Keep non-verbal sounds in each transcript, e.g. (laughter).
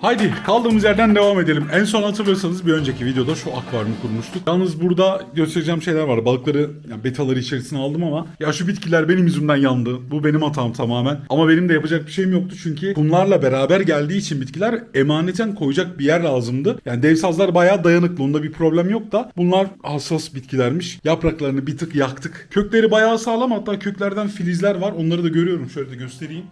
Haydi kaldığımız yerden devam edelim. En son hatırlıyorsanız bir önceki videoda şu akvaryumu kurmuştuk. Yalnız burada göstereceğim şeyler var. Balıkları, yani betaları içerisine aldım ama ya şu bitkiler benim yüzümden yandı. Bu benim hatam tamamen. Ama benim de yapacak bir şeyim yoktu çünkü bunlarla beraber geldiği için bitkiler emaneten koyacak bir yer lazımdı. Yani dev sazlar bayağı dayanıklı. Onda bir problem yok da bunlar hassas bitkilermiş. Yapraklarını bir tık yaktık. Kökleri bayağı sağlam hatta köklerden filizler var. Onları da görüyorum. Şöyle de göstereyim.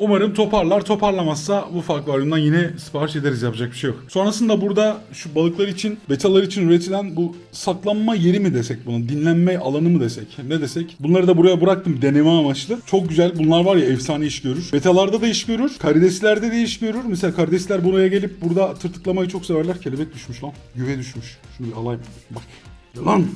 Umarım toparlar. Toparlamazsa bu akvaryumdan yine sipariş ederiz yapacak bir şey yok. Sonrasında burada şu balıklar için, betalar için üretilen bu saklanma yeri mi desek bunu, dinlenme alanı mı desek, ne desek. Bunları da buraya bıraktım deneme amaçlı. Çok güzel. Bunlar var ya efsane iş görür. Betalarda da iş görür. Karideslerde de iş görür. Mesela karidesler buraya gelip burada tırtıklamayı çok severler. Kelebek düşmüş lan. Güve düşmüş. Şunu bir alayım. Bak. Lan.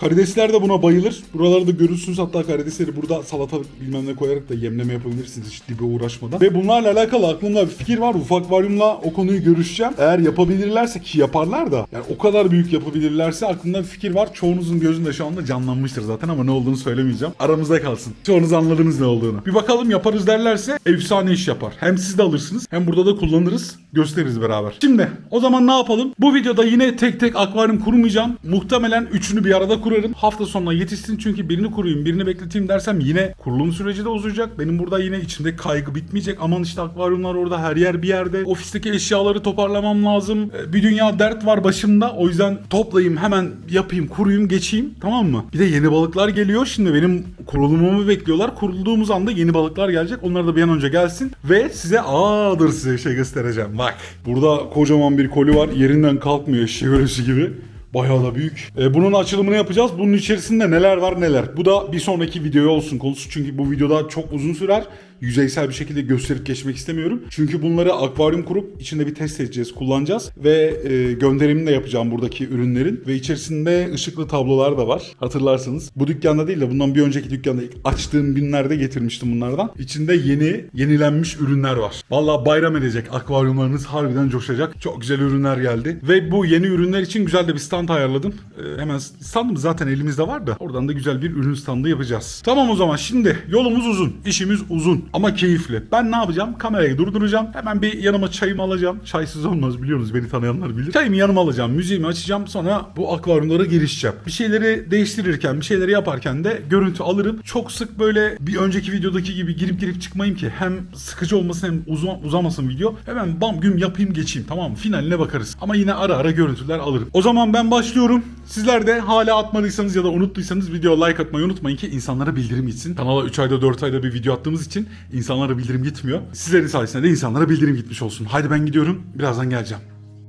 Karidesler de buna bayılır. Buralarda görürsünüz hatta karidesleri burada salata bilmem ne koyarak da yemleme yapabilirsiniz hiç dibe uğraşmadan. Ve bunlarla alakalı aklımda bir fikir var. Ufak varyumla o konuyu görüşeceğim. Eğer yapabilirlerse ki yaparlar da yani o kadar büyük yapabilirlerse aklımda bir fikir var. Çoğunuzun gözünde şu anda canlanmıştır zaten ama ne olduğunu söylemeyeceğim. Aramızda kalsın. Çoğunuz anladınız ne olduğunu. Bir bakalım yaparız derlerse efsane iş yapar. Hem siz de alırsınız hem burada da kullanırız. Gösteririz beraber. Şimdi o zaman ne yapalım? Bu videoda yine tek tek akvaryum kurmayacağım. Muhtemelen üçünü bir arada kurarım. Hafta sonuna yetişsin çünkü birini kurayım birini bekleteyim dersem yine kurulum süreci de uzayacak. Benim burada yine içimde kaygı bitmeyecek. Aman işte akvaryumlar orada her yer bir yerde. Ofisteki eşyaları toparlamam lazım. Ee, Bir dünya dert var başımda. O yüzden toplayayım hemen yapayım kuruyum geçeyim tamam mı? Bir de yeni balıklar geliyor. Şimdi benim kurulumumu bekliyorlar. Kurulduğumuz anda yeni balıklar gelecek. Onlar da bir an önce gelsin. Ve size aa dur size şey göstereceğim. Bak burada kocaman bir koli var. Yerinden kalkmıyor ölüsü gibi. Bayağı da büyük. E, bunun açılımını yapacağız. Bunun içerisinde neler var neler. Bu da bir sonraki videoya olsun konusu. Çünkü bu videoda çok uzun sürer. Yüzeysel bir şekilde gösterip geçmek istemiyorum. Çünkü bunları akvaryum kurup içinde bir test edeceğiz, kullanacağız. Ve e, gönderimini de yapacağım buradaki ürünlerin. Ve içerisinde ışıklı tablolar da var. Hatırlarsanız. Bu dükkanda değil de bundan bir önceki dükkanda ilk açtığım günlerde getirmiştim bunlardan. İçinde yeni, yenilenmiş ürünler var. Vallahi bayram edecek. Akvaryumlarınız harbiden coşacak. Çok güzel ürünler geldi. Ve bu yeni ürünler için güzel de bir stand ayarladım. Ee, hemen standımız zaten elimizde var da oradan da güzel bir ürün standı yapacağız. Tamam o zaman şimdi yolumuz uzun. işimiz uzun ama keyifli. Ben ne yapacağım? Kamerayı durduracağım. Hemen bir yanıma çayımı alacağım. Çaysız olmaz biliyorsunuz beni tanıyanlar bilir. Çayımı yanıma alacağım. Müziğimi açacağım. Sonra bu akvaryumlara girişeceğim. Bir şeyleri değiştirirken, bir şeyleri yaparken de görüntü alırım. Çok sık böyle bir önceki videodaki gibi girip girip çıkmayayım ki hem sıkıcı olmasın hem uzun, uzamasın video. Hemen bam güm yapayım geçeyim tamam mı? Finaline bakarız. Ama yine ara ara görüntüler alırım. O zaman ben başlıyorum. Sizler de hala atmadıysanız ya da unuttuysanız video like atmayı unutmayın ki insanlara bildirim gitsin. Kanala 3 ayda 4 ayda bir video attığımız için insanlara bildirim gitmiyor. Sizlerin sayesinde de insanlara bildirim gitmiş olsun. Haydi ben gidiyorum. Birazdan geleceğim.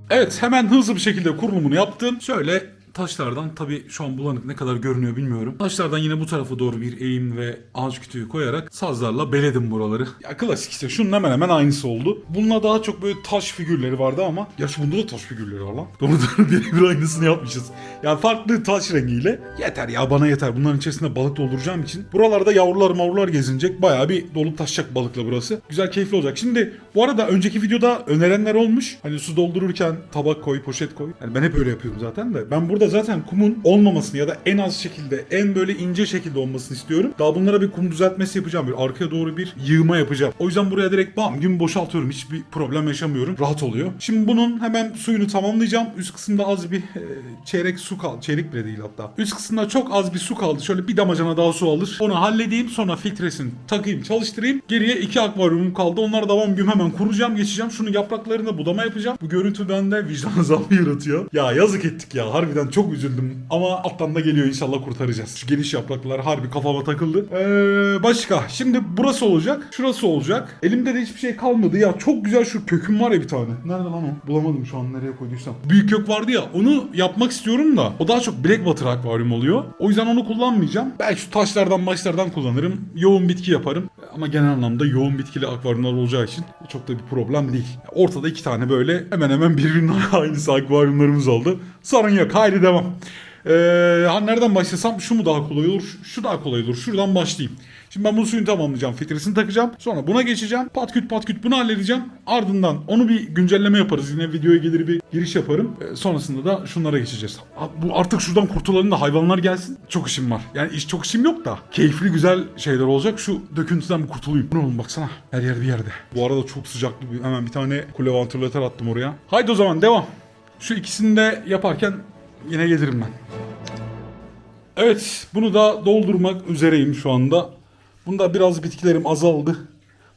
Evet hemen hızlı bir şekilde kurulumunu yaptım. Şöyle taşlardan tabi şu an bulanık ne kadar görünüyor bilmiyorum. Taşlardan yine bu tarafa doğru bir eğim ve ağaç kütüğü koyarak sazlarla beledim buraları. Ya klasik işte şunun hemen hemen aynısı oldu. Bununla daha çok böyle taş figürleri vardı ama gerçi bunda da taş figürleri var lan. (laughs) Doğru doğru birebir aynısını yapmışız. Yani farklı taş rengiyle. Yeter ya bana yeter. Bunların içerisinde balık dolduracağım için. Buralarda yavrular mavrular gezinecek. Bayağı bir dolup taşacak balıkla burası. Güzel keyifli olacak. Şimdi bu arada önceki videoda önerenler olmuş. Hani su doldururken tabak koy, poşet koy. Yani ben hep öyle yapıyorum zaten de. Ben burada zaten kumun olmamasını ya da en az şekilde, en böyle ince şekilde olmasını istiyorum. Daha bunlara bir kum düzeltmesi yapacağım. Bir arkaya doğru bir yığma yapacağım. O yüzden buraya direkt bam gün boşaltıyorum. Hiçbir problem yaşamıyorum. Rahat oluyor. Şimdi bunun hemen suyunu tamamlayacağım. Üst kısımda az bir e, çeyrek su kaldı. Çeyrek bile değil hatta. Üst kısımda çok az bir su kaldı. Şöyle bir damacana daha su alır. Onu halledeyim. Sonra filtresini takayım, çalıştırayım. Geriye iki akvaryumum kaldı. Onları da bam gün hemen kuracağım, geçeceğim. Şunu yapraklarına budama yapacağım. Bu görüntü bende vicdan azabı (laughs) yaratıyor. Ya yazık ettik ya. Harbiden çok üzüldüm. Ama alttan da geliyor inşallah kurtaracağız. Şu geniş yapraklar harbi kafama takıldı. Ee, başka. Şimdi burası olacak. Şurası olacak. Elimde de hiçbir şey kalmadı ya. Çok güzel şu köküm var ya bir tane. Nerede lan o? Bulamadım şu an nereye koyduysam. Büyük kök vardı ya. Onu yapmak istiyorum da. O daha çok Blackwater akvaryum oluyor. O yüzden onu kullanmayacağım. Belki şu taşlardan başlardan kullanırım. Yoğun bitki yaparım. Ama genel anlamda yoğun bitkili akvaryumlar olacağı için çok da bir problem değil. Ortada iki tane böyle hemen hemen birbirinin (laughs) aynısı akvaryumlarımız oldu. Sorun yok. Haydi devam. Ee, nereden başlasam şu mu daha kolay olur, şu- daha kolay olur. Şuradan başlayayım. Şimdi ben bu suyunu tamamlayacağım. Filtresini takacağım. Sonra buna geçeceğim. Patküt patküt bunu halledeceğim. Ardından onu bir güncelleme yaparız. Yine videoya gelir bir giriş yaparım. Ee, sonrasında da şunlara geçeceğiz. Bu artık şuradan kurtulalım da hayvanlar gelsin. Çok işim var. Yani iş çok işim yok da. Keyifli güzel şeyler olacak. Şu döküntüden bir kurtulayım. Ne oğlum baksana. Her yer bir yerde. Bu arada çok sıcaklı. Hemen bir tane kule vantilatör attım oraya. Haydi o zaman devam. Şu ikisini de yaparken yine gelirim ben. Evet, bunu da doldurmak üzereyim şu anda. Bunda biraz bitkilerim azaldı.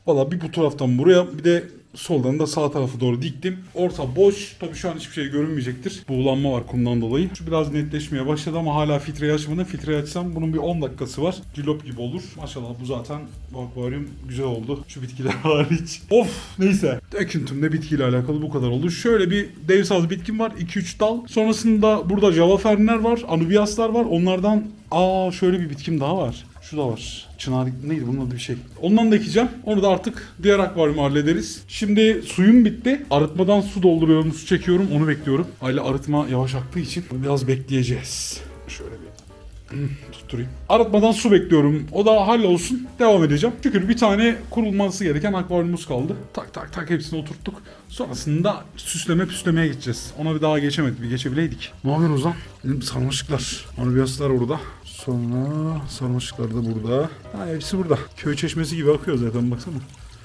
Valla bir bu taraftan buraya bir de soldan da sağ tarafa doğru diktim. Orta boş. Tabii şu an hiçbir şey görünmeyecektir. Buğulanma var kumdan dolayı. Şu biraz netleşmeye başladı ama hala filtreyi açmadım. Filtreyi açsam bunun bir 10 dakikası var. Cilop gibi olur. Maşallah bu zaten bu akvaryum güzel oldu. Şu bitkiler (laughs) hariç. Of neyse. Döküntümde bitkiyle alakalı bu kadar oldu. Şöyle bir devsaz bitkim var. 2-3 dal. Sonrasında burada java fernler var. Anubiaslar var. Onlardan aa şöyle bir bitkim daha var. Şu da var. Çınar neydi bunun adı bir şey. Ondan da ekeceğim. Onu da artık diğer akvaryumu hallederiz. Şimdi suyum bitti. Arıtmadan su dolduruyorum, su çekiyorum. Onu bekliyorum. Aile arıtma yavaş aktığı için biraz bekleyeceğiz. Şöyle bir (clears throat) tutturayım. Arıtmadan su bekliyorum. O da hallolsun. Devam edeceğim. Şükür bir tane kurulması gereken akvaryumumuz kaldı. Tak tak tak hepsini oturttuk. Sonrasında süsleme püslemeye gideceğiz. Ona bir daha geçemedik. Bir geçebileydik. Ne yapıyorsunuz lan? Benim sarmaşıklar. Anubiyaslar orada. Sonra sarmaşıklar da burada. Ha, hepsi burada. Köy çeşmesi gibi akıyor zaten baksana.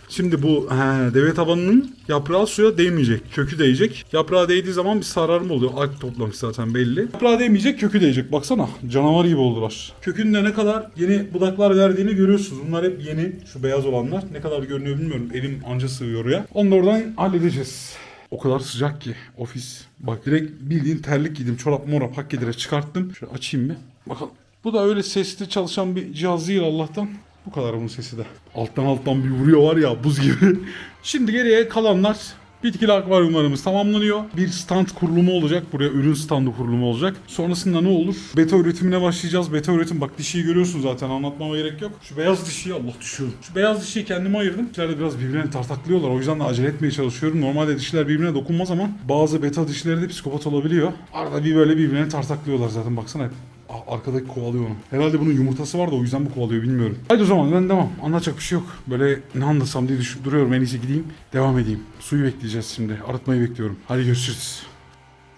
Şimdi bu he, deve tabanının yaprağı suya değmeyecek. Kökü değecek. Yaprağı değdiği zaman bir sararma oluyor. Alp toplamış zaten belli. Yaprağı değmeyecek, kökü değecek. Baksana canavar gibi oldular. Kökünde ne kadar yeni budaklar verdiğini görüyorsunuz. Bunlar hep yeni. Şu beyaz olanlar. Ne kadar görünüyor bilmiyorum. Elim anca sığıyor oraya. Onu da oradan halledeceğiz. O kadar sıcak ki ofis. Bak direkt bildiğin terlik giydim. Çorap morap hak çıkarttım. Şöyle açayım bir. Bakalım. Bu da öyle sesli çalışan bir cihaz değil Allah'tan. Bu kadar bunun sesi de. Alttan alttan bir vuruyor var ya buz gibi. (laughs) Şimdi geriye kalanlar bitkili akvaryumlarımız tamamlanıyor. Bir stand kurulumu olacak. Buraya ürün standı kurulumu olacak. Sonrasında ne olur? Beta üretimine başlayacağız. Beta üretim bak dişiyi görüyorsun zaten anlatmama gerek yok. Şu beyaz dişiyi Allah düşüyor. Şu beyaz dişiyi kendime ayırdım. Dişler de biraz birbirine tartaklıyorlar. O yüzden de acele etmeye çalışıyorum. Normalde dişler birbirine dokunmaz ama bazı beta dişleri de psikopat olabiliyor. Arada bir böyle birbirine tartaklıyorlar zaten baksana hep. Aa, Arkadaki kovalıyor onu. Herhalde bunun yumurtası var da o yüzden bu kovalıyor bilmiyorum. Haydi o zaman ben devam. Anlatacak bir şey yok. Böyle ne anlatsam diye düşünüp duruyorum. En iyisi gideyim. Devam edeyim. Suyu bekleyeceğiz şimdi. Arıtmayı bekliyorum. Hadi görüşürüz.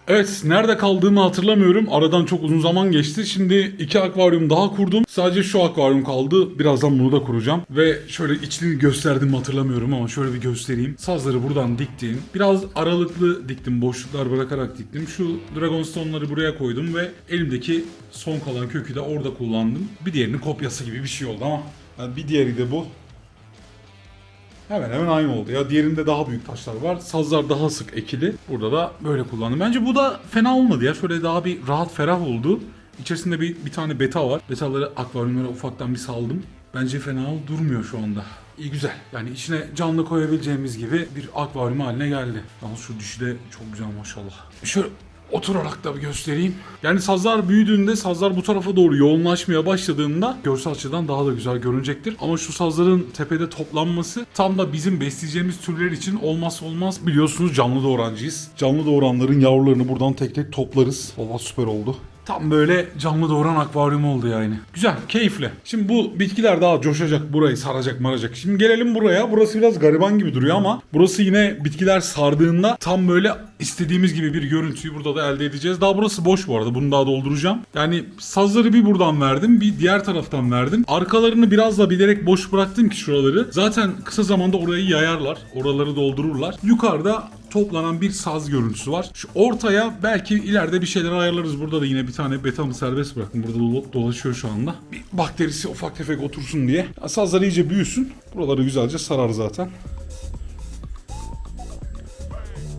Evet, nerede kaldığımı hatırlamıyorum. Aradan çok uzun zaman geçti. Şimdi iki akvaryum daha kurdum. Sadece şu akvaryum kaldı. Birazdan bunu da kuracağım. Ve şöyle içini gösterdim hatırlamıyorum ama şöyle bir göstereyim. Sazları buradan diktim. Biraz aralıklı diktim. Boşluklar bırakarak diktim. Şu Dragonstone'ları buraya koydum ve elimdeki son kalan kökü de orada kullandım. Bir diğerinin kopyası gibi bir şey oldu ama yani bir diğeri de bu. Hemen hemen aynı oldu. Ya diğerinde daha büyük taşlar var. Sazlar daha sık ekili. Burada da böyle kullandım. Bence bu da fena olmadı ya. Şöyle daha bir rahat ferah oldu. İçerisinde bir, bir tane beta var. Betaları akvaryumlara ufaktan bir saldım. Bence fena durmuyor şu anda. İyi güzel. Yani içine canlı koyabileceğimiz gibi bir akvaryum haline geldi. Yalnız şu dişi de çok güzel maşallah. Şöyle oturarak da göstereyim. Yani sazlar büyüdüğünde, sazlar bu tarafa doğru yoğunlaşmaya başladığında görsel açıdan daha da güzel görünecektir. Ama şu sazların tepede toplanması tam da bizim besleyeceğimiz türler için olmazsa olmaz. Biliyorsunuz canlı doğrancıyız. Canlı doğuranların yavrularını buradan tek tek toplarız. Valla süper oldu. Tam böyle canlı doğuran akvaryum oldu yani. Güzel, keyifli. Şimdi bu bitkiler daha coşacak, burayı saracak maracak. Şimdi gelelim buraya. Burası biraz gariban gibi duruyor ama burası yine bitkiler sardığında tam böyle istediğimiz gibi bir görüntüyü burada da elde edeceğiz. Daha burası boş bu arada. Bunu daha dolduracağım. Yani sazları bir buradan verdim, bir diğer taraftan verdim. Arkalarını biraz da bilerek boş bıraktım ki şuraları. Zaten kısa zamanda orayı yayarlar. Oraları doldururlar. Yukarıda toplanan bir saz görüntüsü var. Şu ortaya belki ileride bir şeyler ayarlarız. Burada da yine bir tane betamı serbest bıraktım. Burada dolaşıyor şu anda. Bir bakterisi ufak tefek otursun diye. Sazlar iyice büyüsün. Buraları güzelce sarar zaten.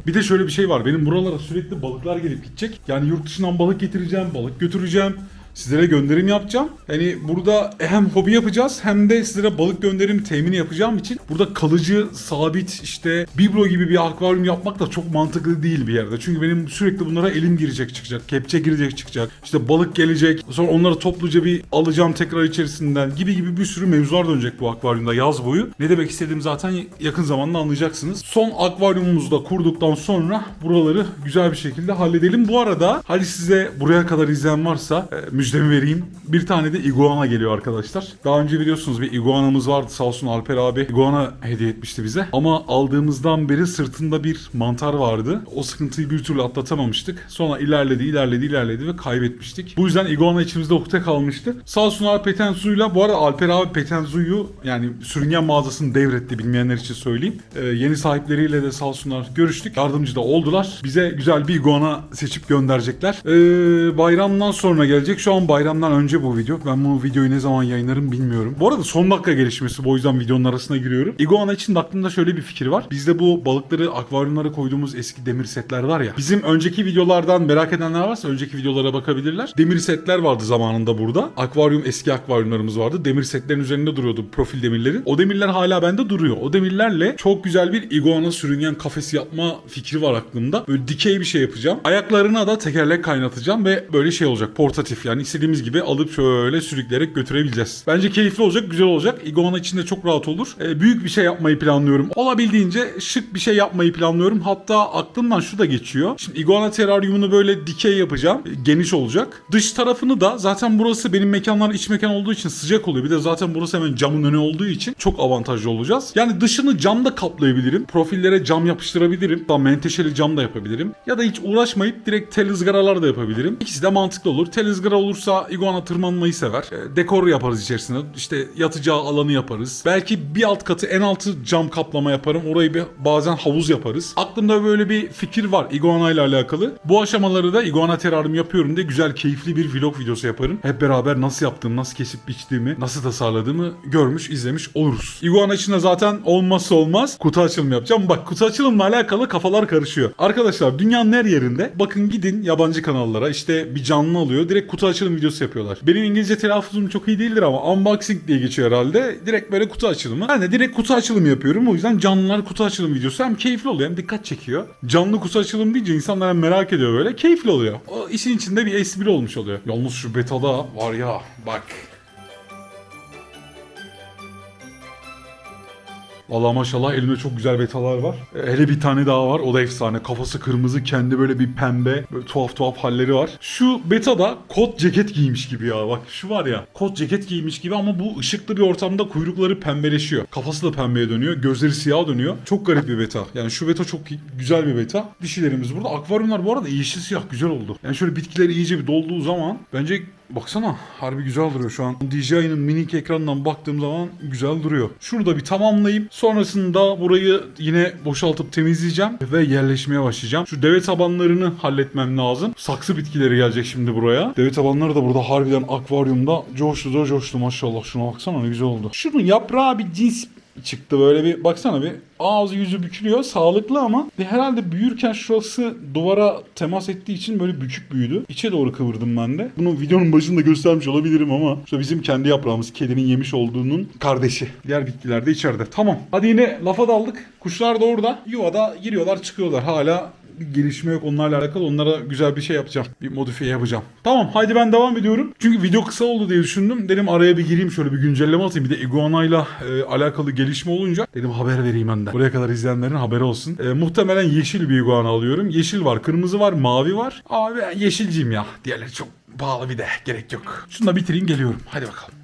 Bir de şöyle bir şey var. Benim buralara sürekli balıklar gelip gidecek. Yani yurt dışından balık getireceğim, balık götüreceğim. Sizlere gönderim yapacağım. Yani burada hem hobi yapacağız hem de sizlere balık gönderim temini yapacağım için burada kalıcı, sabit işte biblo gibi bir akvaryum yapmak da çok mantıklı değil bir yerde. Çünkü benim sürekli bunlara elim girecek çıkacak, kepçe girecek çıkacak. İşte balık gelecek. Sonra onları topluca bir alacağım tekrar içerisinden gibi gibi bir sürü mevzular dönecek bu akvaryumda yaz boyu. Ne demek istediğimi zaten yakın zamanda anlayacaksınız. Son akvaryumumuzu da kurduktan sonra buraları güzel bir şekilde halledelim. Bu arada hadi size buraya kadar izleyen varsa e, müjdemi vereyim. Bir tane de iguana geliyor arkadaşlar. Daha önce biliyorsunuz bir iguanamız vardı sağ olsun Alper abi. Iguana hediye etmişti bize. Ama aldığımızdan beri sırtında bir mantar vardı. O sıkıntıyı bir türlü atlatamamıştık. Sonra ilerledi, ilerledi, ilerledi ve kaybetmiştik. Bu yüzden iguana içimizde ukde kalmıştı. Sağ olsun abi Petenzu'yla bu arada Alper abi Petenzu'yu yani sürüngen mağazasını devretti bilmeyenler için söyleyeyim. Ee, yeni sahipleriyle de sağ olsunlar görüştük. Yardımcı da oldular. Bize güzel bir iguana seçip gönderecekler. Ee, bayramdan sonra gelecek. Şu an bayramdan önce bu video. Ben bu videoyu ne zaman yayınlarım bilmiyorum. Bu arada son dakika gelişmesi bu yüzden videonun arasına giriyorum. Iguana için aklımda şöyle bir fikir var. Bizde bu balıkları akvaryumlara koyduğumuz eski demir setler var ya. Bizim önceki videolardan merak edenler varsa önceki videolara bakabilirler. Demir setler vardı zamanında burada. Akvaryum eski akvaryumlarımız vardı. Demir setlerin üzerinde duruyordu profil demirlerin. O demirler hala bende duruyor. O demirlerle çok güzel bir iguana sürüngen kafesi yapma fikri var aklımda. Böyle dikey bir şey yapacağım. Ayaklarına da tekerlek kaynatacağım ve böyle şey olacak. Portatif yani istediğimiz gibi alıp şöyle sürükleyerek götürebileceğiz. Bence keyifli olacak, güzel olacak. Iguana için de çok rahat olur. Ee, büyük bir şey yapmayı planlıyorum. Olabildiğince şık bir şey yapmayı planlıyorum. Hatta aklımdan şu da geçiyor. Şimdi iguana teraryumunu böyle dikey yapacağım. Ee, Geniş olacak. Dış tarafını da zaten burası benim mekanlar iç mekan olduğu için sıcak oluyor. Bir de zaten burası hemen camın önü olduğu için çok avantajlı olacağız. Yani dışını camda kaplayabilirim. Profillere cam yapıştırabilirim. Daha menteşeli cam da yapabilirim. Ya da hiç uğraşmayıp direkt tel ızgaralar da yapabilirim. İkisi de mantıklı olur. Tel ızgara olursa iguana tırmanmayı sever. Ee, dekor yaparız içerisine. İşte yatacağı alanı yaparız. Belki bir alt katı en altı cam kaplama yaparım. Orayı bir bazen havuz yaparız. Aklımda böyle bir fikir var iguana ile alakalı. Bu aşamaları da iguana teraryum yapıyorum diye güzel keyifli bir vlog videosu yaparım. Hep beraber nasıl yaptığımı, nasıl kesip biçtiğimi, nasıl tasarladığımı görmüş, izlemiş oluruz. Iguana için de zaten olmazsa olmaz kutu açılımı yapacağım. Bak kutu açılımla alakalı kafalar karışıyor. Arkadaşlar dünyanın her yerinde bakın gidin yabancı kanallara işte bir canlı alıyor. Direkt kutu açılım videosu yapıyorlar. Benim İngilizce telaffuzum çok iyi değildir ama unboxing diye geçiyor herhalde. Direkt böyle kutu açılımı. Ben de direkt kutu açılımı yapıyorum. O yüzden canlılar kutu açılım videosu hem keyifli oluyor hem dikkat çekiyor. Canlı kutu açılım deyince insanlar hem merak ediyor böyle. Keyifli oluyor. O işin içinde bir espri olmuş oluyor. Yalnız şu betada var ya bak. Valla maşallah elimde çok güzel betalar var. E, Hele bir tane daha var. O da efsane. Kafası kırmızı, kendi böyle bir pembe, böyle tuhaf tuhaf halleri var. Şu betada kot ceket giymiş gibi ya. Bak şu var ya. Kot ceket giymiş gibi ama bu ışıklı bir ortamda kuyrukları pembeleşiyor. Kafası da pembeye dönüyor. Gözleri siyah dönüyor. Çok garip bir beta. Yani şu beta çok güzel bir beta. Dişilerimiz burada. Akvaryumlar bu arada yeşil siyah güzel oldu. Yani şöyle bitkiler iyice bir dolduğu zaman bence Baksana harbi güzel duruyor şu an. DJI'nin minik ekranından baktığım zaman güzel duruyor. Şurada bir tamamlayayım. Sonrasında burayı yine boşaltıp temizleyeceğim ve yerleşmeye başlayacağım. Şu deve tabanlarını halletmem lazım. Saksı bitkileri gelecek şimdi buraya. Deve tabanları da burada harbiden akvaryumda coştu da coştu maşallah. Şuna baksana ne güzel oldu. Şunun yaprağı bir cins çıktı böyle bir baksana bir ağzı yüzü bükülüyor sağlıklı ama ve herhalde büyürken şurası duvara temas ettiği için böyle bükük büyüdü. İçe doğru kıvırdım ben de. Bunu videonun başında göstermiş olabilirim ama işte bizim kendi yaprağımız kedinin yemiş olduğunun kardeşi. Diğer bitkiler de içeride. Tamam. Hadi yine lafa daldık. Kuşlar da orada. Yuvada giriyorlar çıkıyorlar. Hala bir gelişme yok onlarla alakalı. Onlara güzel bir şey yapacağım. Bir modifiye yapacağım. Tamam haydi ben devam ediyorum. Çünkü video kısa oldu diye düşündüm. Dedim araya bir gireyim şöyle bir güncelleme atayım. Bir de iguanayla e, alakalı gelişme olunca dedim haber vereyim de. Buraya kadar izleyenlerin haberi olsun. E, muhtemelen yeşil bir iguana alıyorum. Yeşil var, kırmızı var, mavi var. Abi ben yeşilciyim ya. Diğerleri çok pahalı bir de. Gerek yok. Şunu da bitireyim geliyorum. Hadi bakalım.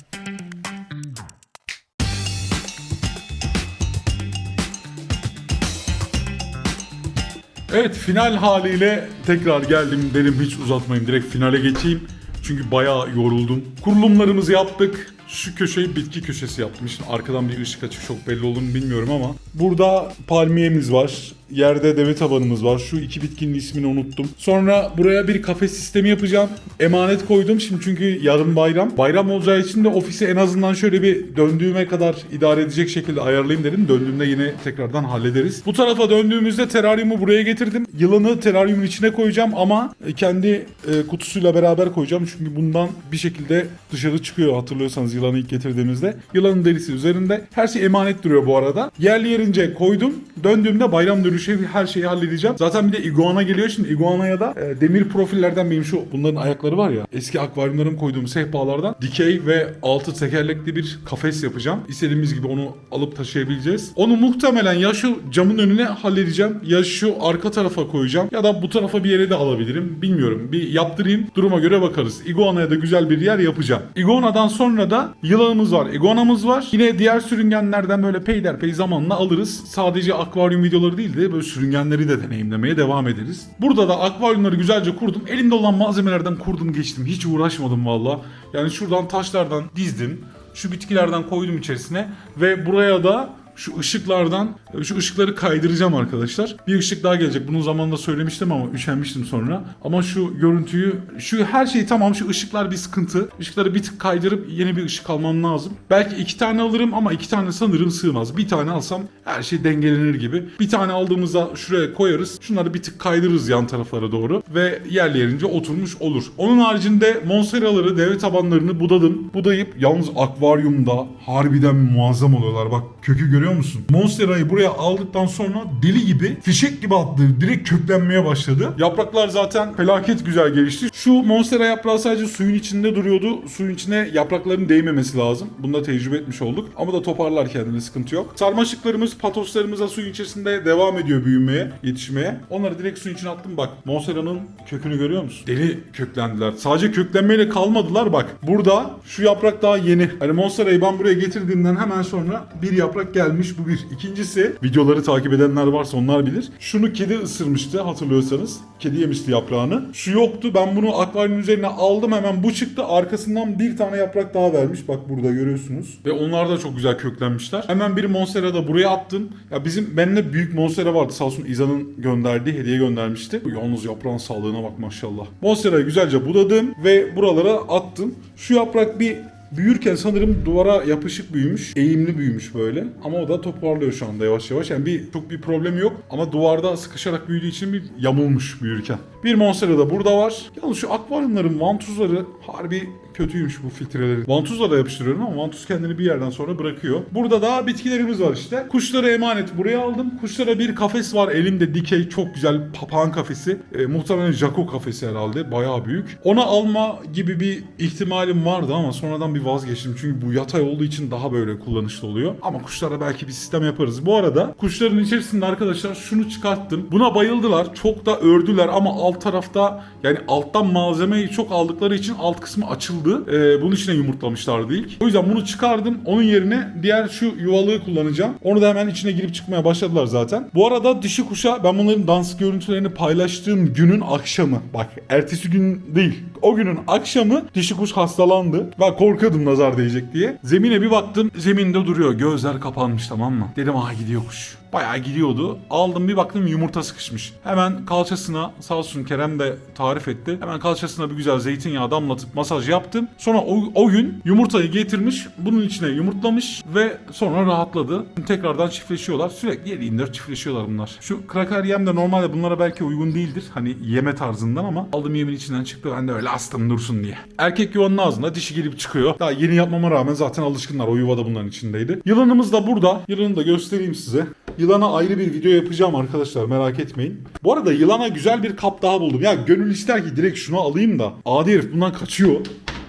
Evet final haliyle tekrar geldim dedim hiç uzatmayayım direkt finale geçeyim. Çünkü bayağı yoruldum. Kurulumlarımızı yaptık. Şu köşeyi bitki köşesi yaptım. Şimdi arkadan bir ışık açık çok belli olur mu bilmiyorum ama Burada palmiyemiz var. Yerde deve tabanımız var. Şu iki bitkinin ismini unuttum. Sonra buraya bir kafe sistemi yapacağım. Emanet koydum şimdi çünkü yarın bayram. Bayram olacağı için de ofisi en azından şöyle bir döndüğüme kadar idare edecek şekilde ayarlayayım dedim. Döndüğümde yine tekrardan hallederiz. Bu tarafa döndüğümüzde teraryumu buraya getirdim. Yılanı teraryumun içine koyacağım ama kendi e, kutusuyla beraber koyacağım. Çünkü bundan bir şekilde dışarı çıkıyor hatırlıyorsanız yılanı ilk getirdiğimizde. Yılanın derisi üzerinde. Her şey emanet duruyor bu arada. Yerli yerince koydum. Döndüğümde bayram dönüşü her şeyi halledeceğim. Zaten bir de iguana geliyor. Şimdi iguanaya da e, demir profillerden benim şu bunların ayakları var ya. Eski akvaryumlarım koyduğum sehpalardan dikey ve altı tekerlekli bir kafes yapacağım. İstediğimiz gibi onu alıp taşıyabileceğiz. Onu muhtemelen ya şu camın önüne halledeceğim ya şu arka tarafa koyacağım ya da bu tarafa bir yere de alabilirim. Bilmiyorum. Bir yaptırayım. Duruma göre bakarız. Iguana'ya da güzel bir yer yapacağım. Iguana'dan sonra da yılanımız var. Iguana'mız var. Yine diğer sürüngenlerden böyle peyderpey zamanla alırız. Sadece akvaryum videoları değil de böyle sürüngenleri de deneyimlemeye devam ederiz. Burada da akvaryumları güzelce kurdum. Elimde olan malzemelerden kurdum geçtim. Hiç uğraşmadım valla. Yani şuradan taşlardan dizdim. Şu bitkilerden koydum içerisine. Ve buraya da şu ışıklardan şu ışıkları kaydıracağım arkadaşlar. Bir ışık daha gelecek. Bunun zamanında söylemiştim ama üşenmiştim sonra. Ama şu görüntüyü şu her şey tamam şu ışıklar bir sıkıntı. Işıkları bir tık kaydırıp yeni bir ışık almam lazım. Belki iki tane alırım ama iki tane sanırım sığmaz. Bir tane alsam her şey dengelenir gibi. Bir tane aldığımızda şuraya koyarız. Şunları bir tık kaydırırız yan taraflara doğru ve yerli yerince oturmuş olur. Onun haricinde monsteraları, deve tabanlarını budadım. Budayıp yalnız akvaryumda harbiden muazzam oluyorlar. Bak kökü görüyor musun? Monstera'yı buraya aldıktan sonra deli gibi fişek gibi attı. Direkt köklenmeye başladı. Yapraklar zaten felaket güzel gelişti. Şu Monstera yaprağı sadece suyun içinde duruyordu. Suyun içine yaprakların değmemesi lazım. Bunu da tecrübe etmiş olduk. Ama da toparlar kendini sıkıntı yok. Sarmaşıklarımız, patoslarımız da suyun içerisinde devam ediyor büyümeye, yetişmeye. Onları direkt suyun içine attım bak. Monstera'nın kökünü görüyor musun? Deli köklendiler. Sadece köklenmeyle kalmadılar bak. Burada şu yaprak daha yeni. Hani Monstera'yı ben buraya getirdiğimden hemen sonra bir yaprak gelmiş. Bu bir. İkincisi videoları takip edenler varsa onlar bilir. Şunu kedi ısırmıştı hatırlıyorsanız. Kedi yemişti yaprağını. Şu yoktu. Ben bunu akvaryumun üzerine aldım hemen bu çıktı. Arkasından bir tane yaprak daha vermiş. Bak burada görüyorsunuz. Ve onlar da çok güzel köklenmişler. Hemen bir Monstera da buraya attım. Ya bizim benimle büyük Monstera vardı. Sağ olsun İza'nın gönderdiği hediye göndermişti. Yalnız yaprağın sağlığına bak maşallah. Monstera'yı güzelce budadım ve buralara attım. Şu yaprak bir Büyürken sanırım duvara yapışık büyümüş. Eğimli büyümüş böyle. Ama o da toparlıyor şu anda yavaş yavaş. Yani bir çok bir problemi yok. Ama duvarda sıkışarak büyüdüğü için bir yamulmuş büyürken. Bir Monstera da burada var. Yalnız şu akvaryumların vantuzları harbi kötüymüş bu filtreleri. Vantuzla da yapıştırıyorum ama vantuz kendini bir yerden sonra bırakıyor. Burada da bitkilerimiz var işte. Kuşlara emanet buraya aldım. Kuşlara bir kafes var elimde dikey çok güzel papağan kafesi. E, muhtemelen Jaco kafesi herhalde bayağı büyük. Ona alma gibi bir ihtimalim vardı ama sonradan bir vazgeçtim. Çünkü bu yatay olduğu için daha böyle kullanışlı oluyor. Ama kuşlara belki bir sistem yaparız. Bu arada kuşların içerisinde arkadaşlar şunu çıkarttım. Buna bayıldılar. Çok da ördüler ama alt tarafta yani alttan malzemeyi çok aldıkları için alt kısmı açıldı. Ee, bunun içine yumurtlamışlardı ilk. O yüzden bunu çıkardım. Onun yerine diğer şu yuvalığı kullanacağım. Onu da hemen içine girip çıkmaya başladılar zaten. Bu arada dişi kuşa ben bunların dans görüntülerini paylaştığım günün akşamı. Bak ertesi gün değil. O günün akşamı dişi kuş hastalandı. Ben korkuyordum nazar değecek diye. Zemine bir baktım. Zeminde duruyor. Gözler kapanmış tamam mı? Dedim aha gidiyor kuş. Bayağı gidiyordu. Aldım bir baktım yumurta sıkışmış. Hemen kalçasına sağ olsun Kerem de tarif etti. Hemen kalçasına bir güzel zeytinyağı damlatıp masaj yaptım. Sonra o, o gün yumurtayı getirmiş. Bunun içine yumurtlamış ve sonra rahatladı. Tekrardan çiftleşiyorlar. Sürekli 7-24 çiftleşiyorlar bunlar. Şu kraker yem de normalde bunlara belki uygun değildir. Hani yeme tarzından ama aldım yemin içinden çıktı. Ben de öyle astım dursun diye. Erkek yuvanın ağzında dişi girip çıkıyor. Daha yeni yapmama rağmen zaten alışkınlar. O yuva da bunların içindeydi. Yılanımız da burada. Yılanı da göstereyim size. Yılana ayrı bir video yapacağım arkadaşlar merak etmeyin. Bu arada yılana güzel bir kap daha buldum. Ya gönül ister ki direkt şunu alayım da. Adi herif bundan kaçıyor.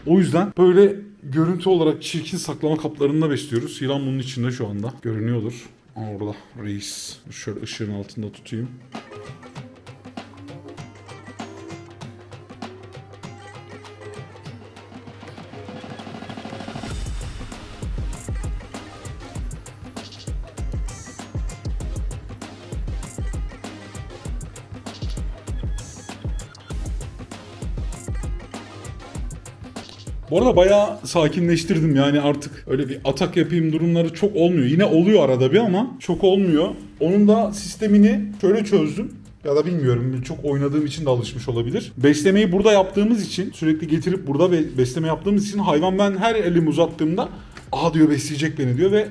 O yüzden böyle görüntü olarak çirkin saklama kaplarında besliyoruz. Yılan bunun içinde şu anda. Görünüyordur. Orada reis. Şöyle ışığın altında tutayım. Bu arada bayağı sakinleştirdim yani artık öyle bir atak yapayım durumları çok olmuyor. Yine oluyor arada bir ama çok olmuyor. Onun da sistemini şöyle çözdüm. Ya da bilmiyorum çok oynadığım için de alışmış olabilir. Beslemeyi burada yaptığımız için sürekli getirip burada be- besleme yaptığımız için hayvan ben her elimi uzattığımda aha diyor besleyecek beni diyor ve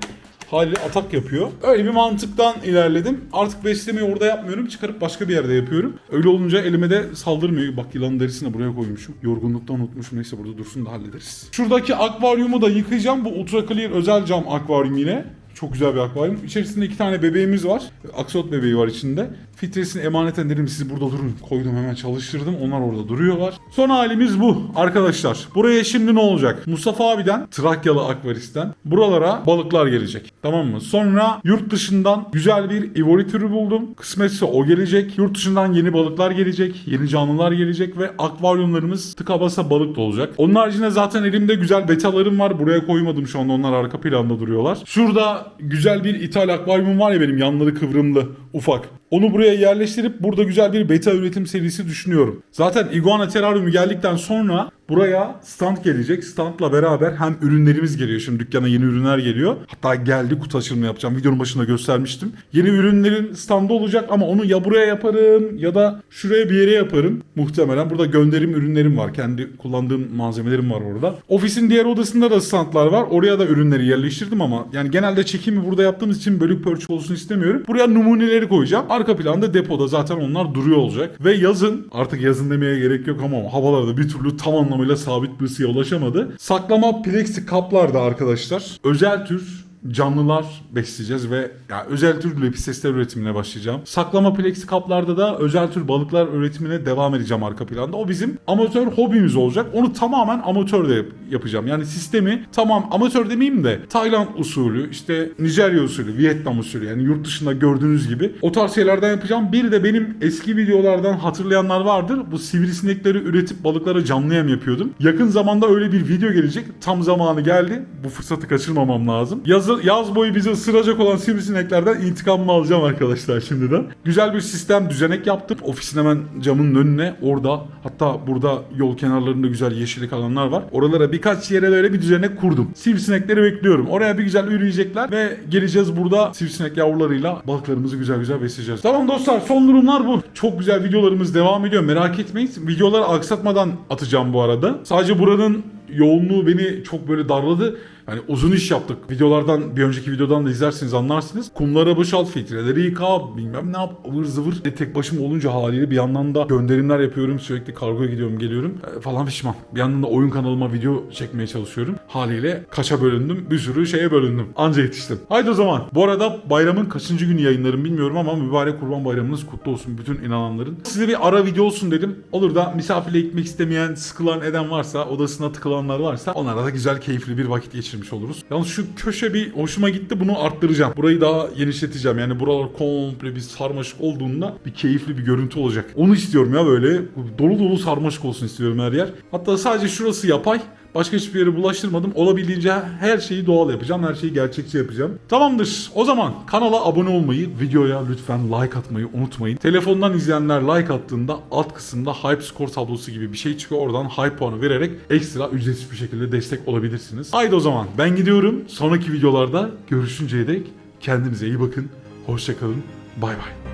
haliyle atak yapıyor. Öyle bir mantıktan ilerledim. Artık beslemeyi orada yapmıyorum. Çıkarıp başka bir yerde yapıyorum. Öyle olunca elime de saldırmıyor. Bak yılanın derisini de buraya koymuşum. Yorgunluktan unutmuşum. Neyse burada dursun da hallederiz. Şuradaki akvaryumu da yıkayacağım. Bu Ultra Clear özel cam akvaryum yine. Çok güzel bir akvaryum. İçerisinde iki tane bebeğimiz var. Aksot bebeği var içinde. Filtresini emaneten dedim siz burada durun. Koydum hemen çalıştırdım. Onlar orada duruyorlar. Son halimiz bu arkadaşlar. Buraya şimdi ne olacak? Mustafa abiden Trakyalı akvaristen buralara balıklar gelecek. Tamam mı? Sonra yurt dışından güzel bir ivori türü buldum. Kısmetse o gelecek. Yurt dışından yeni balıklar gelecek. Yeni canlılar gelecek ve akvaryumlarımız tıka basa balık da olacak. Onun haricinde zaten elimde güzel betalarım var. Buraya koymadım şu anda. Onlar arka planda duruyorlar. Şurada güzel bir ithal akvaryumum var ya benim yanları kıvrımlı ufak. Onu buraya yerleştirip burada güzel bir beta üretim serisi düşünüyorum. Zaten Iguana Terrarium'u geldikten sonra buraya stand gelecek. Standla beraber hem ürünlerimiz geliyor. Şimdi dükkana yeni ürünler geliyor. Hatta geldi kutu açılımı yapacağım. Videonun başında göstermiştim. Yeni ürünlerin standı olacak ama onu ya buraya yaparım ya da şuraya bir yere yaparım. Muhtemelen burada gönderim ürünlerim var. Kendi kullandığım malzemelerim var orada. Ofisin diğer odasında da standlar var. Oraya da ürünleri yerleştirdim ama yani genelde çekimi burada yaptığımız için bölük pörçük olsun istemiyorum. Buraya numuneleri koyacağım. Arka planda depoda zaten onlar duruyor olacak. Ve yazın artık yazın demeye gerek yok ama havalarda bir türlü tam anlamıyla sabit bir ısıya ulaşamadı. Saklama plexi kaplarda arkadaşlar. Özel tür canlılar besleyeceğiz ve ya özel tür lepisesler üretimine başlayacağım. Saklama plexi kaplarda da özel tür balıklar üretimine devam edeceğim arka planda. O bizim amatör hobimiz olacak. Onu tamamen amatör de yap- yapacağım. Yani sistemi tamam amatör demeyeyim de Tayland usulü, işte Nijerya usulü, Vietnam usulü yani yurt dışında gördüğünüz gibi o tarz şeylerden yapacağım. Bir de benim eski videolardan hatırlayanlar vardır. Bu sivrisinekleri üretip balıklara canlı yem yapıyordum. Yakın zamanda öyle bir video gelecek. Tam zamanı geldi. Bu fırsatı kaçırmamam lazım. Yazı, yaz boyu bizi ısıracak olan sivrisineklerden intikamımı alacağım arkadaşlar şimdiden. Güzel bir sistem düzenek yaptım. Ofisin hemen camının önüne orada hatta burada yol kenarlarında güzel yeşillik alanlar var. Oralara birkaç yere böyle bir düzenek kurdum. Sivrisinekleri bekliyorum. Oraya bir güzel üreyecekler ve geleceğiz burada sivrisinek yavrularıyla balıklarımızı güzel güzel besleyeceğiz. Tamam dostlar son durumlar bu. Çok güzel videolarımız devam ediyor. Merak etmeyin. Videoları aksatmadan atacağım bu arada. Sadece buranın yoğunluğu beni çok böyle darladı. Yani uzun iş yaptık. Videolardan bir önceki videodan da izlersiniz anlarsınız. Kumlara boşalt, filtreleri yıka, bilmem ne yap, ıvır zıvır. E, tek başıma olunca haliyle bir yandan da gönderimler yapıyorum. Sürekli kargoya gidiyorum geliyorum e, falan pişman. Bir yandan da oyun kanalıma video çekmeye çalışıyorum. Haliyle kaça bölündüm? Bir sürü şeye bölündüm. Anca yetiştim. Haydi o zaman. Bu arada bayramın kaçıncı günü yayınlarım bilmiyorum ama mübarek kurban bayramınız kutlu olsun bütün inananların. Size bir ara video olsun dedim. Olur da misafirle gitmek istemeyen, sıkılan eden varsa, odasına tıkılanlar varsa onlara da güzel keyifli bir vakit geçirmiş oluruz. Yalnız şu köşe bir hoşuma gitti bunu arttıracağım. Burayı daha genişleteceğim. Yani buralar komple bir sarmaşık olduğunda bir keyifli bir görüntü olacak. Onu istiyorum ya böyle dolu dolu sarmaşık olsun istiyorum her yer. Hatta sadece şurası yapay. Başka hiçbir yere bulaştırmadım. Olabildiğince her şeyi doğal yapacağım. Her şeyi gerçekçi yapacağım. Tamamdır. O zaman kanala abone olmayı, videoya lütfen like atmayı unutmayın. Telefondan izleyenler like attığında alt kısımda Hype Score tablosu gibi bir şey çıkıyor. Oradan Hype puanı vererek ekstra ücretsiz bir şekilde destek olabilirsiniz. Haydi o zaman ben gidiyorum. Sonraki videolarda görüşünceye dek kendinize iyi bakın. Hoşçakalın. Bay bay.